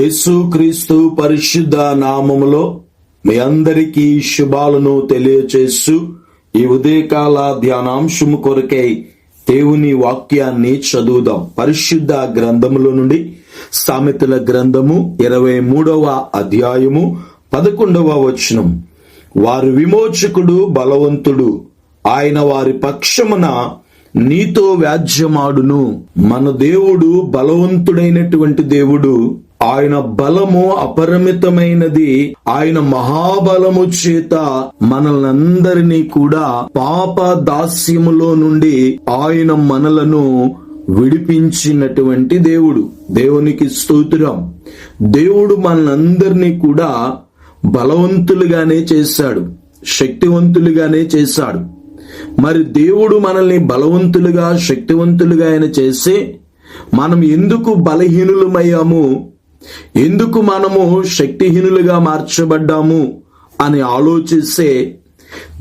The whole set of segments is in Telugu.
యేసుక్రీస్తు పరిశుద్ధ నామములో మీ అందరికీ శుభాలను తెలియచేస్తూ ఈ ఉదయకాల ధ్యానాంశము కొరకై దేవుని వాక్యాన్ని చదువుదాం. పరిశుద్ధ గ్రంథములో నుండి సామెతల గ్రంథము ఇరవై మూడవ అధ్యాయము పదకొండవ వచనం. వారి విమోచకుడు బలవంతుడు ఆయన వారి పక్షమున నీతో వ్యాజ్యమాడును. మన దేవుడు బలవంతుడైనటువంటి దేవుడు ఆయన బలము అపరిమితమైనది. ఆయన మహాబలము చేత మనల్నందరినీ కూడా పాప దాస్యములో నుండి ఆయన మనలను విడిపించినటువంటి దేవుడు. దేవునికి స్తోత్రం. దేవుడు మనందరినీ కూడా బలవంతులుగానే చేశాడు. శక్తివంతులుగానే చేశాడు. మరి దేవుడు మనల్ని బలవంతులుగా శక్తివంతులుగా ఆయన చేసి మనం ఎందుకు బలహీనులమయ్యాము? ఎందుకు మనము శక్తిహీనులుగా మార్చబడ్డాము అని ఆలోచిస్తే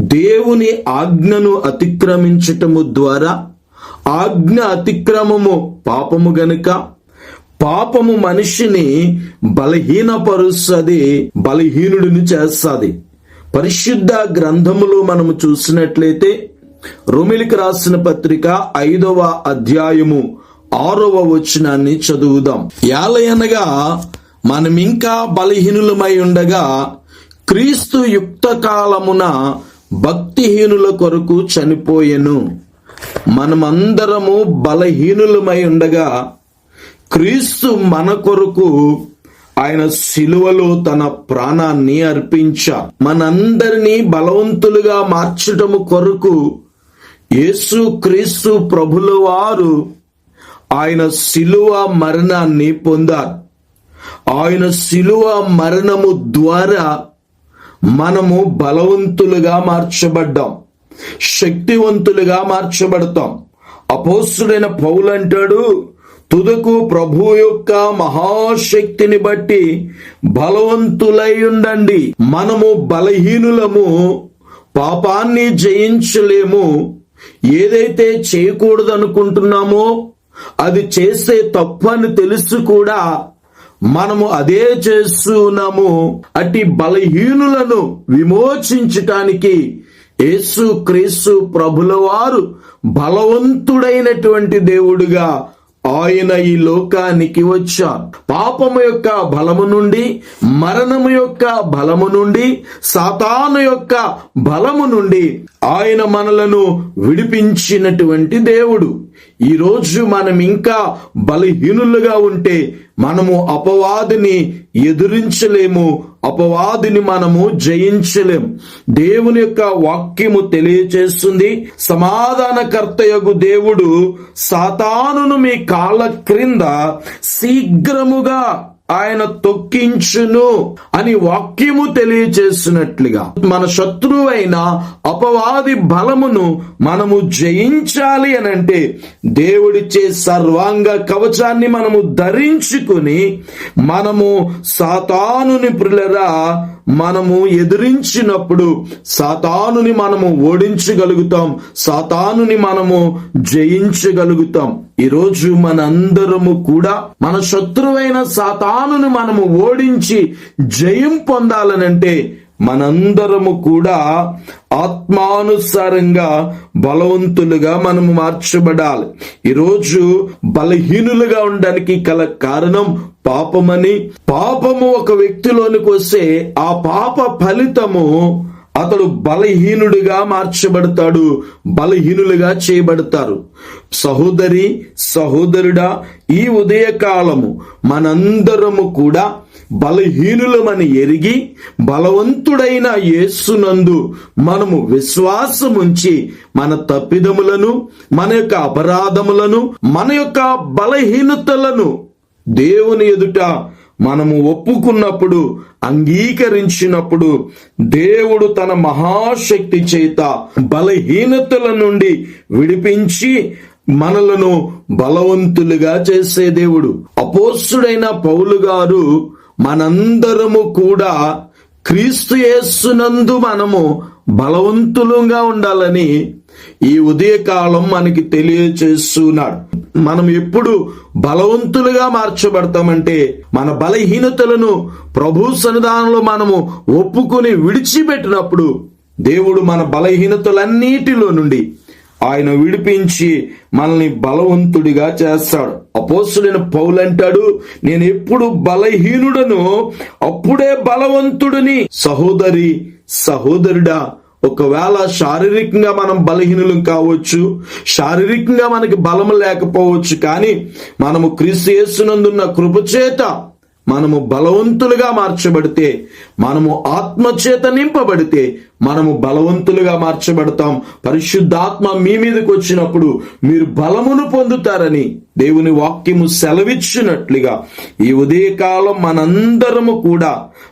దేవుని ఆజ్ఞను అతిక్రమించటము ద్వారా ఆజ్ఞ అతిక్రమము పాపము గనుక పాపము మనిషిని బలహీనపరుస్తుంది బలహీనుడిని చేస్తుంది. పరిశుద్ధ గ్రంథములో మనము చూసినట్లయితే రొమిలికి రాసిన పత్రిక ఐదవ అధ్యాయము ఆరవ వచనాన్ని చదువుదాం. యాలయనగా మనం ఇంకా బలహీనులమై ఉండగా క్రీస్తు యుక్త కాలమున భక్తిహీనుల కొరకు చనిపోయెను. మనమందరము బలహీనులమై ఉండగా క్రీస్తు మన కొరకు ఆయన శిలువలో తన ప్రాణాన్ని అర్పించ. మనందరినీ బలవంతులుగా మార్చటము కొరకు యేసు క్రీస్తు ప్రభుల వారు ఆయన శిలువ మరణాన్ని పొందారు. ఆయన శిలువ మరణము ద్వారా మనము బలవంతులుగా మార్చబడ్డాం. శక్తివంతులుగా మార్చబడతాం. అపోసుడైన పౌలు అంటాడు తుదకు ప్రభు యొక్క మహాశక్తిని బట్టి బలవంతులై ఉండండి. మనము బలహీనులము పాపాన్ని జయించలేము. ఏదైతే చేయకూడదనుకుంటున్నామో అది అది తప్పు తప్పని తెలుసు కూడా. మనము అదే చేస్తున్నాము. అటు బలహీనులను విమోచించటానికి యేసు క్రీస్తు ప్రభుల వారు బలవంతుడైనటువంటి దేవుడుగా ఆయన ఈ లోకానికి వచ్చారు పాపము యొక్క బలము నుండి మరణము యొక్క బలము నుండి సాతాను యొక్క బలము నుండి ఆయన మనలను విడిపించినటువంటి దేవుడు. ఈ రోజు మనం ఇంకా బలహీనులుగా ఉంటే మనము అపవాదిని ఎదురించలేము. అపవాదిని మనము జయించలేము దేవుని యొక్క వాక్యము తెలియచేస్తుంది. సమాధానకర్తయగు దేవుడు సాతానును మీ కాళ్ళ క్రింద శీఘ్రముగా ఆయన తొక్కించును అని వాక్యము తెలియచేసినట్లుగా మన శత్రువైన అపవాది బలమును మనము జయించాలి అని అంటే దేవుడిచ్చే సర్వాంగ కవచాన్ని మనము ధరించుకుని మనము సాతానుని ప్రిలరా మనము ఎదిరించినప్పుడు సాతానుని మనము ఓడించగలుగుతాం సాతానుని మనము జయించగలుగుతాం. ఈరోజు మనందరము కూడా మన శత్రువైన సాతానును మనము ఓడించి జయం పొందాలనంటే మనందరము కూడా ఆత్మానుసారంగా బలవంతులుగా మనము మార్చబడాలి. ఈరోజు బలహీనులుగా ఉండడానికి గల కారణం పాపమని. పాపము ఒక వ్యక్తిలోనికి వస్తే ఆ పాప ఫలితము అతడు బలహీనుడిగా మార్చబడతాడు బలహీనులుగా చేయబడతారు. సహోదరి సహోదరుడా ఈ ఉదయకాలము మనందరము కూడా బలహీనులమని ఎరిగి బలవంతుడైన యేసునందు మనము విశ్వాసముంచి మన తప్పిదములను మన యొక్క అపరాధములను మన యొక్క బలహీనతలను దేవుని ఎదుట మనము ఒప్పుకున్నప్పుడు అంగీకరించినప్పుడు దేవుడు తన మహాశక్తి చేత బలహీనతల నుండి విడిపించి మనలను బలవంతులుగా చేసే దేవుడు. అపోస్తుడైన పౌలు గారు మనందరము కూడా క్రీస్తు యేస్సునందు మనము బలవంతులుగా ఉండాలని ఈ ఉదయకాలం మనకి తెలియచేస్తున్నాడు. మనం ఎప్పుడు బలవంతులుగా మార్చబడతామంటే మన బలహీనతలను ప్రభు సన్నిధానంలో మనము ఒప్పుకొని విడిచిపెట్టినప్పుడు దేవుడు మన బలహీనతలన్నిటిలో నుండి ఆయన విడిపించి మనల్ని బలవంతుడిగా చేస్తాడు. అపోసులైన పౌలంటాడు నేను ఎప్పుడు బలహీనుడను అప్పుడే బలవంతుడిని. సహోదరి సహోదరుడా ఒకవేళ శారీరకంగా మనం బలహీనులు కావచ్చు శారీరకంగా మనకి బలం లేకపోవచ్చు కానీ మనము క్రీస్తు యేసునందున్న కృపచేత మనము బలవంతులుగా మార్చబడితే మనము ఆత్మచేత నింపబడితే మనము బలవంతులుగా మార్చబడతాం. పరిశుద్ధాత్మ మీ మీదకి వచ్చినప్పుడు మీరు బలమును పొందుతారని దేవుని వాక్యము సెలవిచ్చినట్లుగా ఈ ఉదయకాలం మనందరము కూడా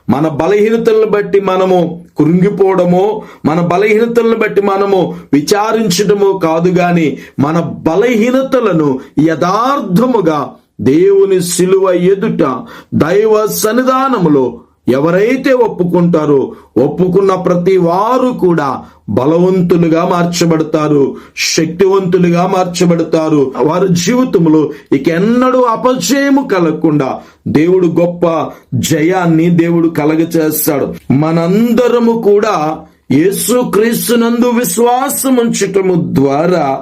మన బలహీనతలను బట్టి మనము కృంగిపోవడమో మన బలహీనతలను బట్టి మనము విచారించడము కాదు గాని మన బలహీనతలను యథార్థముగా దేవుని శిలువ ఎదుట దైవ సన్నిధానములో ఎవరైతే ఒప్పుకుంటారో ఒప్పుకున్న ప్రతి వారు కూడా బలవంతులుగా మార్చబడతారు శక్తివంతులుగా మార్చబడతారు. వారి జీవితంలో ఇక ఎన్నడూ అపజయము కలగకుండా దేవుడు గొప్ప జయాన్ని దేవుడు కలగచేస్తాడు. మనందరము కూడా యేసు క్రీస్తునందు విశ్వాసం ఉంచటము ద్వారా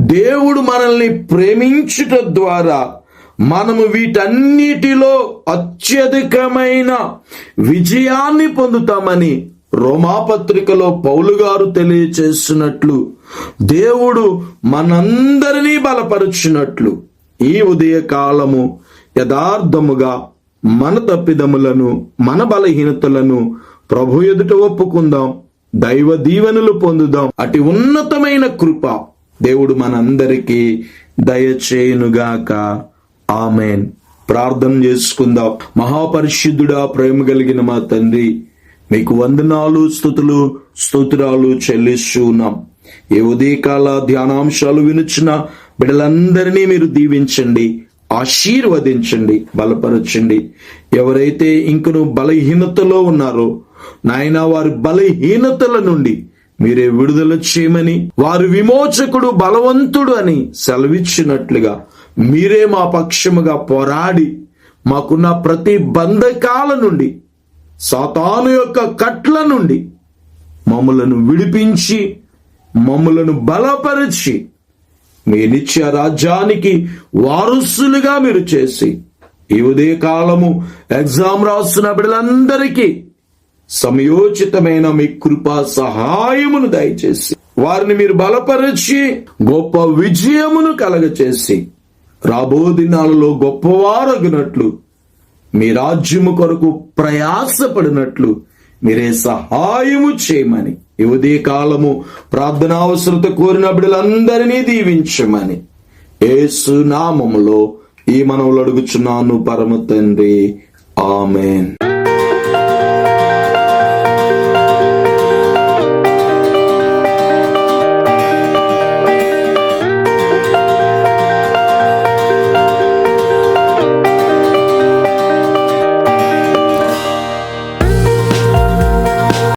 దేవుడు మనల్ని ప్రేమించుట ద్వారా మనము వీటన్నిటిలో అత్యధికమైన విజయాన్ని పొందుతామని రోమాపత్రికలో పౌలు గారు తెలియచేసినట్లు దేవుడు మనందరినీ బలపరుచినట్లు ఈ ఉదయ కాలము యథార్థముగా మన తప్పిదములను మన బలహీనతలను ప్రభు ఎదుట ఒప్పుకుందాం దైవ దీవెనలు పొందుదాం. అటు ఉన్నతమైన కృప దేవుడు మనందరికీ దయచేయునుగాక. ఆమెన్. ప్రార్థన చేసుకుందాం. మహాపరిశుద్ధుడా ప్రేమ కలిగిన మా తండ్రి మీకు వందనాలు స్థుతులు స్తోత్రాలు చెల్లిస్తున్నాం ఏ ఉదయకాల ధ్యానాంశాలు వినుచిన బిడ్డలందరినీ మీరు దీవించండి ఆశీర్వదించండి బలపరచండి. ఎవరైతే ఇంకను బలహీనతలో ఉన్నారో నాయన వారి బలహీనతల నుండి మీరే విడుదల చేయమని వారి విమోచకుడు బలవంతుడు అని సెలవిచ్చినట్లుగా మీరే మా పక్షముగా పోరాడి మాకున్న ప్రతి బంధకాల నుండి సాతాను యొక్క కట్ల నుండి మమ్మలను విడిపించి మమ్మలను బలపరిచి మీ నిత్య రాజ్యానికి వారసులుగా మీరు చేసి ఈ ఉదయ కాలము ఎగ్జామ్ రాస్తున్న బిడ్డలందరికీ సమయోచితమైన మీ కృపా సహాయమును దయచేసి వారిని మీరు బలపరిచి గొప్ప విజయమును కలగచేసి రాబో దినాలలో గొప్పవారగినట్లు మీ రాజ్యము కొరకు ప్రయాసపడినట్లు మీరే సహాయము చేయమని. ఈ కాలము కాలము ప్రార్థనావసరత కోరిన బిడ్డలందరినీ దీవించమని. ఏసునామములో ఈ మనవులు అడుగుచున్నాను పరమ తండ్రి. ఆమెన్.